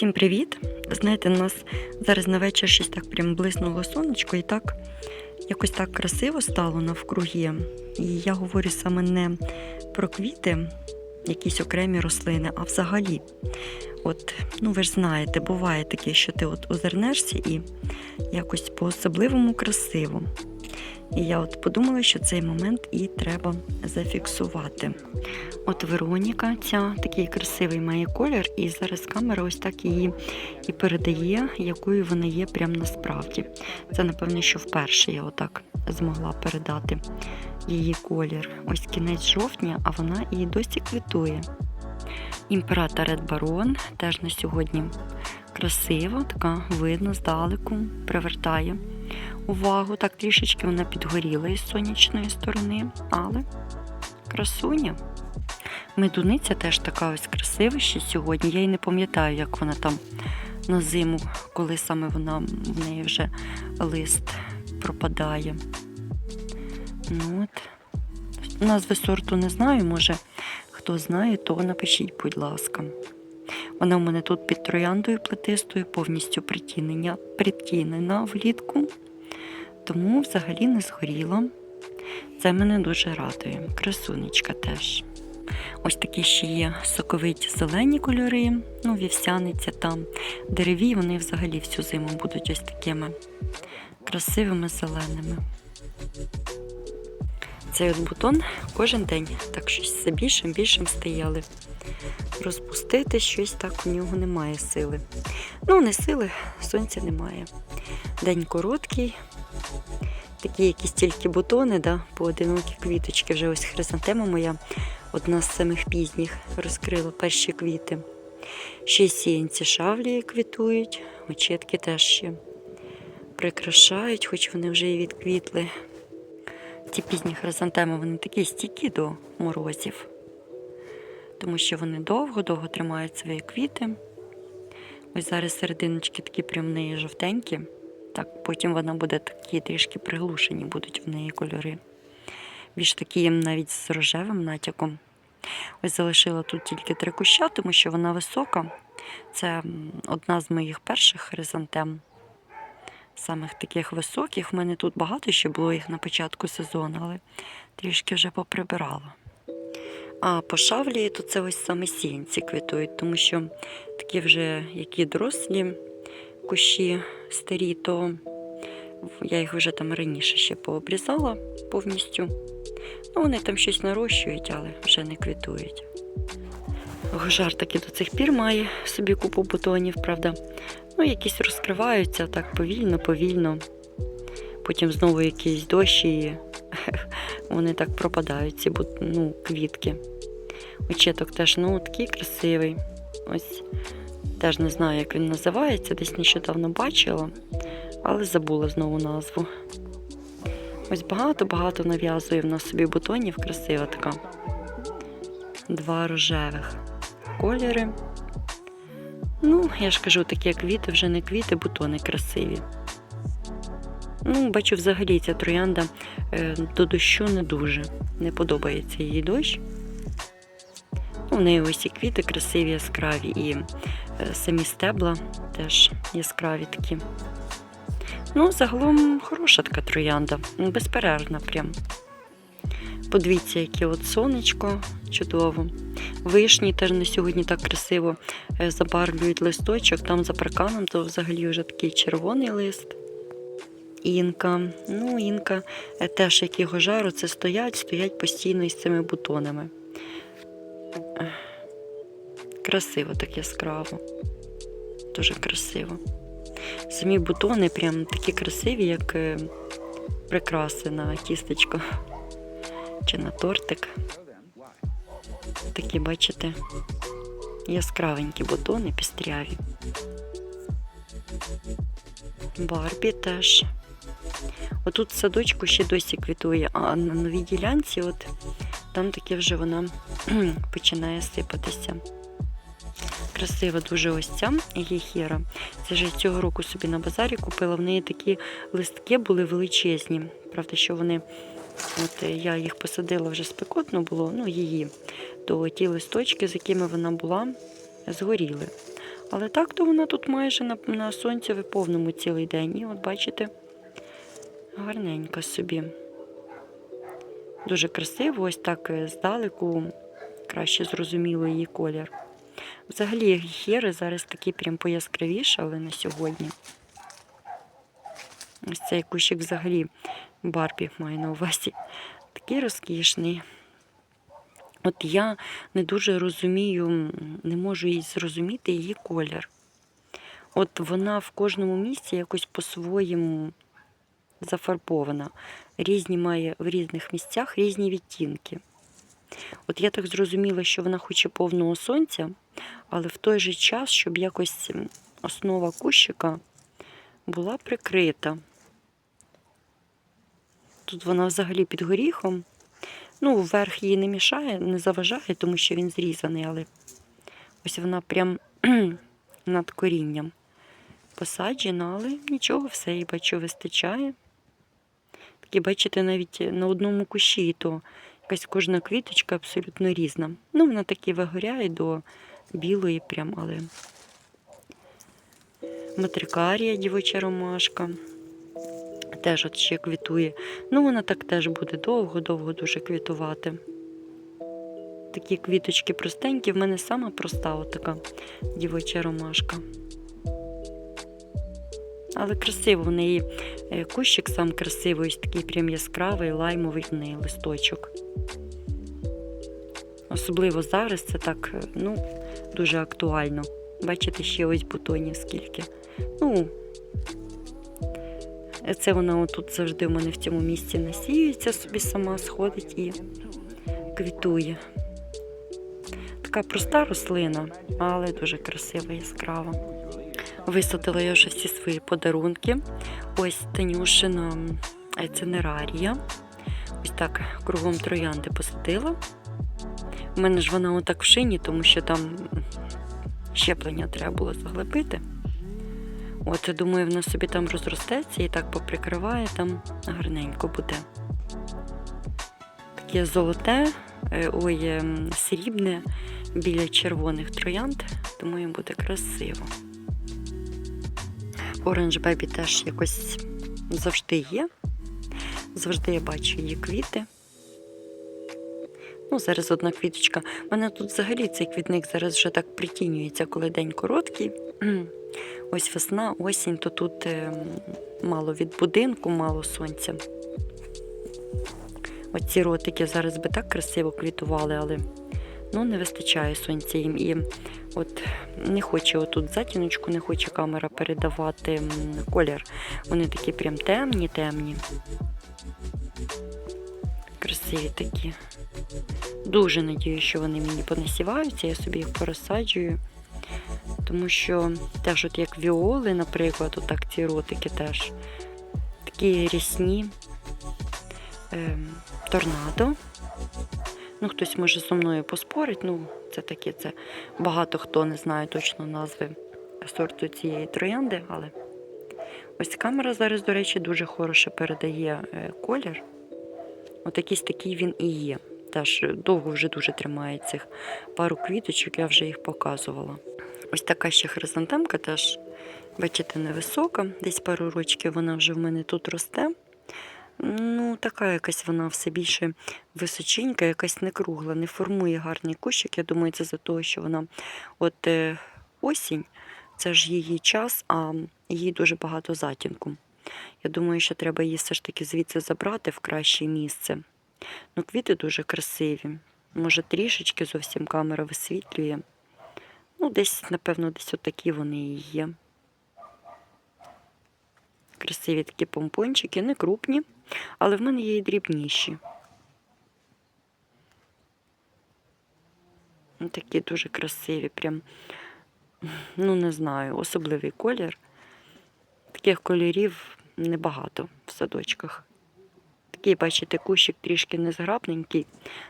Всім привіт! Знаєте, у нас зараз на вечір щось так прям блиснуло сонечко і так якось так красиво стало навкруги. І я говорю саме не про квіти, якісь окремі рослини, а взагалі. От, ну ви ж знаєте, буває таке, що ти от озирнешся і якось по-особливому красиво. І я от подумала, що цей момент і треба зафіксувати. От Вероніка, ця такий красивий має колір, і зараз камера ось так її і передає, якою вона є прямо насправді. Це, напевно, що вперше я отак змогла передати її колір. Ось кінець жовтня, а вона і досі квітує. Імператор Ред Барон теж на сьогодні красива, така видно здалеку, привертає увагу. Так трішечки вона підгоріла із сонячної сторони, але красуня. Медуниця теж така ось красива ще сьогодні. Я й не пам'ятаю, як вона там на зиму, коли саме вона в неї вже лист пропадає. Ну от. Назви сорту не знаю, може хто знає, то напишіть, будь ласка. Вона в мене тут під трояндою плетистою, повністю притінена влітку, тому взагалі не згоріла. Це мене дуже радує. Красунечка теж. Ось такі ще є соковиті зелені кольори, ну, вівсяниця там. Дереві вони взагалі всю зиму будуть ось такими красивими зеленими. Цей от бутон кожен день так щось все більшим більшим стояли. Розпустити щось так у нього немає сили. Ну, не сили, сонця немає. День короткий, такі якісь тільки бутони, да, поодинокі квіточки. Вже ось хризантема моя, одна з самих пізніх, розкрила перші квіти. Ще сіянці шавлії квітують, очетки теж ще прикрашають, хоч вони вже і відквітли. Ці пізні хризантеми вони такі стійкі до морозів, тому що вони довго-довго тримають свої квіти. Ось зараз серединочки такі прям в неї жовтенькі. Так, потім вона буде такі трішки приглушені, будуть в неї кольори. Більш такі навіть з рожевим натяком. Ось залишила тут тільки три куща, тому що вона висока. Це одна з моїх перших хризантем. Самих таких високих. У мене тут багато ще було їх на початку сезону, але трішки вже поприбирала. А по шавлії, то це ось саме сіянці квітують, тому що такі вже які дорослі кущі старі, то я їх вже там раніше ще пообрізала повністю. Ну, вони там щось нарощують, але вже не квітують. Гожар таки до цих пір має собі купу бутонів, правда. Ну, якісь розкриваються так повільно, повільно. Потім знову якийсь дощ і вони так пропадають, ці ну, квітки. Очеток теж ну, такий красивий. Ось теж не знаю, як він називається, десь нещодавно бачила, але забула знову назву. Ось багато-багато нав'язує в нас собі бутонів, красива така. Два рожевих кольори. Ну, я ж кажу, такі квіти вже не квіти, бутони красиві. Ну, бачу, взагалі ця троянда е, до дощу не дуже. Не подобається їй дощ. Ну, в неї ось і квіти красиві, яскраві, і е, самі стебла теж яскраві такі. Ну, загалом хороша така троянда, ну, безперервна прям. Подивіться, яке от сонечко чудово. Вишні теж на сьогодні так красиво е, забарвлюють листочок. Там за парканом, то взагалі вже такий червоний лист. Інка. Ну, інка е, теж як і гожару, це стоять, стоять постійно із цими бутонами. Красиво, так яскраво. Дуже красиво. Самі бутони прям такі красиві, як е, прикраси на тістечко чи на тортик. Такі, бачите, яскравенькі бутони пістряві. Барбі теж. Отут садочку ще досі квітує, а на новій ділянці, от там таке вже вона починає сипатися. Красива дуже ось ця гіхера. Це ж цього року собі на базарі купила. В неї такі листки були величезні. Правда, що вони, от е, я їх посадила вже спекотно було, ну її, то ті листочки, з якими вона була, згоріли. Але так то вона тут майже на, на сонці повному цілий день. І от бачите, гарненька собі. Дуже красиво, ось так е, здалеку краще зрозуміло її колір. Взагалі гіхери зараз такі прям пояскравішали на сьогодні. Ось цей кущик взагалі Барбі маю на увазі. Такий розкішний. От я не дуже розумію, не можу її зрозуміти її колір. От вона в кожному місці якось по-своєму зафарбована. Різні має в різних місцях різні відтінки. От я так зрозуміла, що вона хоче повного сонця, але в той же час, щоб якось основа кущика була прикрита. Тут вона взагалі під горіхом. Ну, вверх її не мішає, не заважає, тому що він зрізаний, але ось вона прям над корінням посаджена, але нічого, все їй бачу, вистачає. Такі, бачите, навіть на одному кущі, то якась кожна квіточка абсолютно різна. Ну, вона таки вигоряє до білої, прям, але матрикарія, дівоча ромашка. Теж от ще квітує. Ну, вона так теж буде довго-довго дуже квітувати. Такі квіточки простенькі, в мене сама проста отака дівоча ромашка. Але красиво в неї е, кущик сам красивий, ось такий прям яскравий, лаймовий в неї листочок. Особливо зараз це так е, ну, дуже актуально. Бачите, ще ось бутонів скільки. Ну, це вона отут завжди в мене в цьому місці насіюється, собі сама сходить і квітує. Така проста рослина, але дуже красива, яскрава. Висадила я вже всі свої подарунки. Ось Танюшина цинерарія. Ось так кругом троянди посадила. У мене ж вона отак в шині, тому що там щеплення треба було заглибити. От, думаю, вона собі там розростеться і так поприкриває, там гарненько буде. Таке золоте, е, ой, ем, срібне біля червоних троянд, думаю, буде красиво. Оранж Бебі теж якось завжди є. Завжди я бачу її квіти. Ну, зараз одна квіточка. У мене тут взагалі цей квітник зараз вже так притінюється, коли день короткий. Ось весна, осінь, то тут е, мало від будинку, мало сонця. Оці ротики зараз би так красиво квітували, але ну, не вистачає сонця їм. І от не хоче отут затіночку, не хоче камера передавати колір. Вони такі прям темні, темні. Красиві такі. Дуже надію, що вони мені понасіваються, я собі їх порозсаджую. Тому що теж, от як віоли, наприклад, отак ці ротики теж такі рясні ем, торнадо. Ну, хтось може зі мною поспорить, ну, це таке, це багато хто не знає точно назви сорту цієї троянди, але ось камера зараз, до речі, дуже хороше передає е, колір. От якийсь такий він і є. Теж довго вже дуже тримає цих пару квіточок, я вже їх показувала. Ось така ще хризантемка теж, бачите, невисока. Десь пару рочків вона вже в мене тут росте. Ну, така якась вона все більше височенька, якась не кругла, не формує гарний кущик. Я думаю, це за того, що вона от е, осінь, це ж її час, а їй дуже багато затінку. Я думаю, що треба її все ж таки звідси забрати в краще місце. Ну, квіти дуже красиві. Може, трішечки зовсім камера висвітлює. Ну, десь, напевно, десь отакі вони і є. Красиві такі помпончики, не крупні, але в мене є і дрібніші. Такі дуже красиві, прям, ну не знаю, особливий колір. Таких кольорів небагато в садочках. Такий, бачите, кущик трішки незграбненький,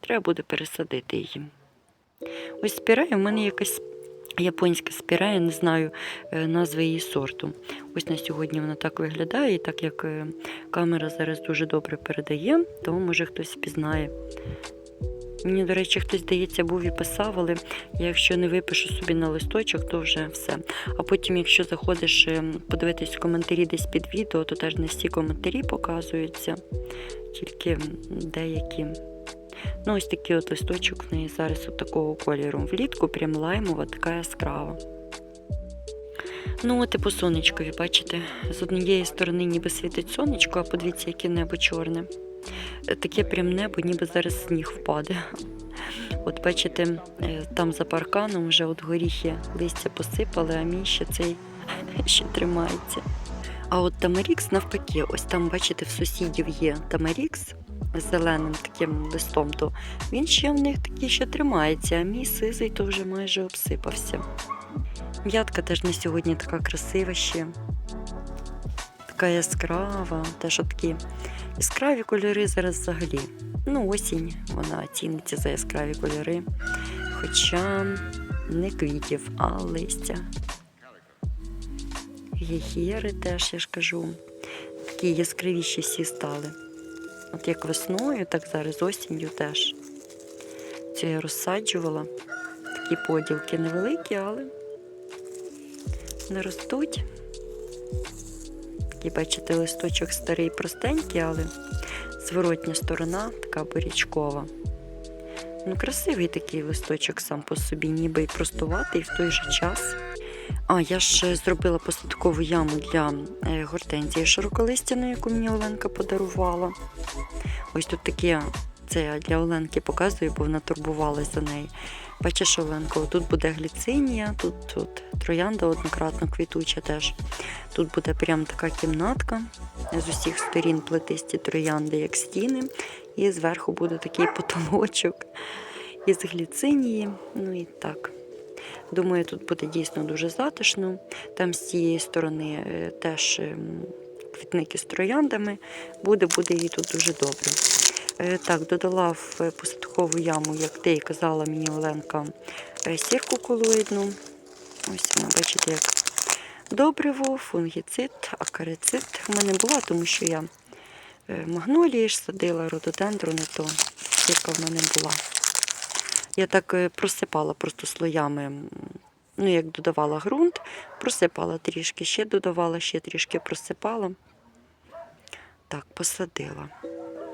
треба буде пересадити її. Ось спірея в мене якась японська спірея, не знаю е, назви її сорту. Ось на сьогодні вона так виглядає, і так як е, камера зараз дуже добре передає, то може хтось впізнає. Мені, до речі, хтось, здається, був і писав, але я якщо не випишу собі на листочок, то вже все. А потім, якщо заходиш ем, подивитись коментарі десь під відео, то теж не всі коментарі показуються, тільки деякі. Ну, ось такий от листочок в неї зараз от такого кольору. Влітку прям лаймова, така яскрава. Ну, от по сонечкові, бачите, з однієї сторони ніби світить сонечко, а подивіться, яке небо чорне. Таке прям небо, ніби зараз сніг впаде. От бачите, е, там за парканом вже от горіхи листя посипали, а мій ще цей ще тримається. А от Тамарікс навпаки, ось там, бачите, в сусідів є Тамарікс зеленим таким листом, то він ще в них такий ще тримається, а мій сизий то вже майже обсипався. М'ятка теж на сьогодні така красива ще. Така яскрава, теж такі яскраві кольори зараз взагалі. Ну, осінь, вона ціниться за яскраві кольори. Хоча не квітів, а листя. Гігієри теж, я ж кажу, такі яскравіші всі стали. От як весною, так зараз осінню теж. Це я розсаджувала. Такі поділки невеликі, але не ростуть. Такий, бачите, листочок старий, простенький, але зворотня сторона така борічкова. Ну, красивий такий листочок сам по собі, ніби і простуватий в той же час. А, я ж зробила посадкову яму для е, гортензії широколистяної, яку мені Оленка подарувала. Ось тут таке, це я для Оленки показую, бо вона турбувалася за неї. Бачиш, Оленко, тут буде гліцинія, тут, тут троянда однократно квітуча теж. Тут буде прям така кімнатка. З усіх сторін плетисті троянди, як стіни. І зверху буде такий потолочок із гліцинії. Ну і так. Думаю, тут буде дійсно дуже затишно. Там з цієї сторони е, теж ем, квітники з трояндами. Буде, буде їй тут дуже добре. Е, Так, додала в е, посадкову яму, як ти і казала мені Оленка, сірку колоїдну. Ось вона, бачите, як добриво, фунгіцид, акарицид в мене була, тому що я магнолії ж садила, рододендрони, то сірка в мене була. Я так е, просипала просто слоями, ну, як додавала ґрунт, просипала трішки, ще додавала, ще трішки просипала. Так, посадила.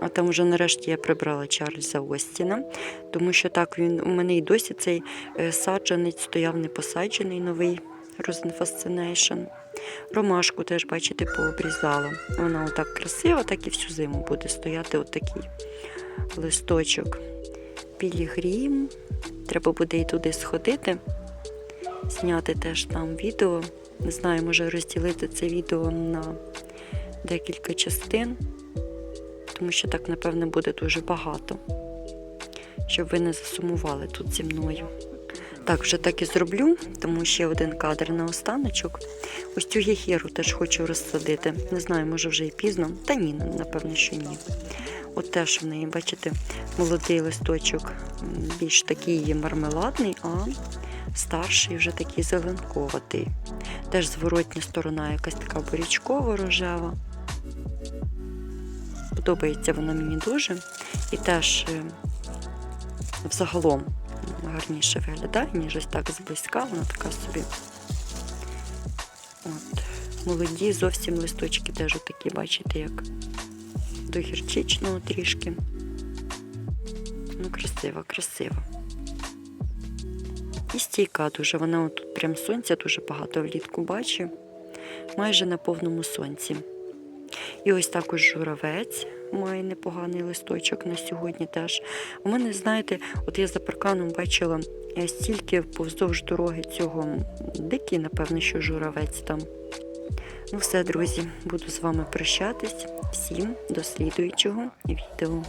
А там вже нарешті я прибрала Чарльза Остіна, тому що так він у мене і досі цей е, саджанець стояв не посаджений новий Rosen Fascination. Ромашку теж, бачите, пообрізала. Вона отак красива, так і всю зиму буде стояти отакий листочок. Пілігрім. Треба буде і туди сходити, зняти теж там відео. Не знаю, може розділити це відео на декілька частин, тому що так, напевне, буде дуже багато, щоб ви не засумували тут зі мною. Так, вже так і зроблю, тому ще один кадр на останочок. Ось цю гехеру теж хочу розсадити. Не знаю, може вже і пізно. Та ні, напевно, що ні. От теж в неї, бачите, молодий листочок більш такий мармеладний, а старший вже такий зеленковатий. Теж зворотня сторона якась така борічкова рожева. Подобається вона мені дуже. І теж е, взагалом гарніше виглядає, ніж ось так зблизька, вона така собі. От. Молоді зовсім листочки теж такі, бачите, як до гірчичного трішки. Ну, красива, красива. І стійка дуже. Вона тут прям сонця дуже багато влітку бачу. Майже на повному сонці. І ось також журавець має непоганий листочок на сьогодні теж. У мене, знаєте, от я за парканом бачила е, стільки повздовж дороги цього дикий, напевно, що журавець там. Ну все, друзі, буду з вами прощатись. Всім до слідуючого відео.